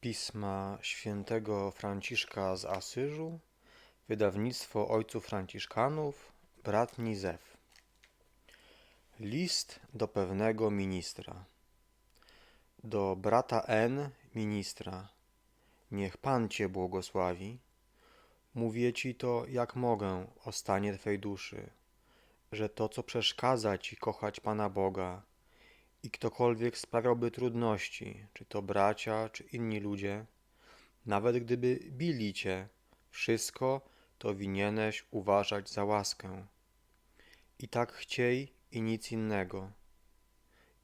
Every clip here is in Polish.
Pisma świętego Franciszka z Asyżu, wydawnictwo Ojców Franciszkanów, brat Nizef. List do pewnego ministra. Do brata N, ministra. Niech Pan Cię błogosławi. Mówię Ci to, jak mogę, o stanie Twej duszy, że to, co przeszkadza Ci kochać Pana Boga, i ktokolwiek sprawiałby trudności, czy to bracia, czy inni ludzie, nawet gdyby bili cię, wszystko to winieneś uważać za łaskę. I tak chciej i nic innego.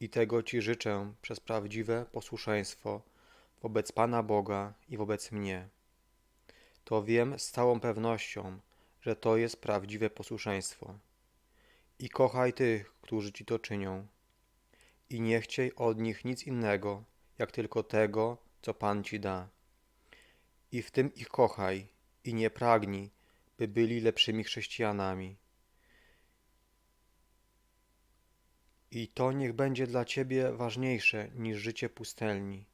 I tego ci życzę przez prawdziwe posłuszeństwo wobec Pana Boga i wobec mnie. To wiem z całą pewnością, że to jest prawdziwe posłuszeństwo. I kochaj tych, którzy ci to czynią i nie chciej od nich nic innego, jak tylko tego, co Pan ci da. I w tym ich kochaj i nie pragnij, by byli lepszymi chrześcijanami. I to niech będzie dla Ciebie ważniejsze niż życie pustelni.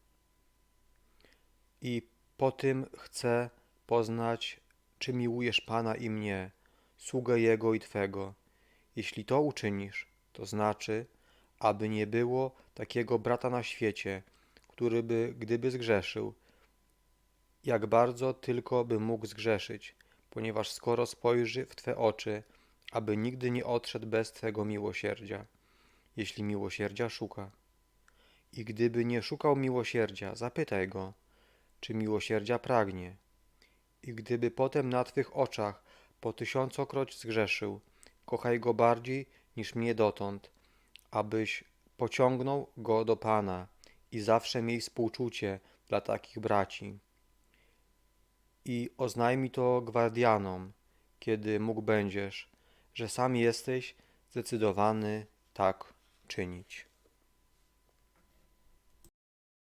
I po tym chcę poznać, czy miłujesz Pana i mnie, sługę Jego i Twego. Jeśli to uczynisz, to znaczy, aby nie było takiego brata na świecie, który by, gdyby zgrzeszył, jak bardzo tylko by mógł zgrzeszyć, ponieważ skoro spojrzy w Twe oczy, aby nigdy nie odszedł bez Twego miłosierdzia, jeśli miłosierdzia szuka. I gdyby nie szukał miłosierdzia, zapytaj go, czy miłosierdzia pragnie. I gdyby potem na Twych oczach po tysiącokroć zgrzeszył, kochaj go bardziej niż mnie dotąd, abyś pociągnął go do Pana i zawsze miej współczucie dla takich braci. I oznajmij to gwardianom, kiedy mógł będziesz, że sam jesteś zdecydowany tak czynić.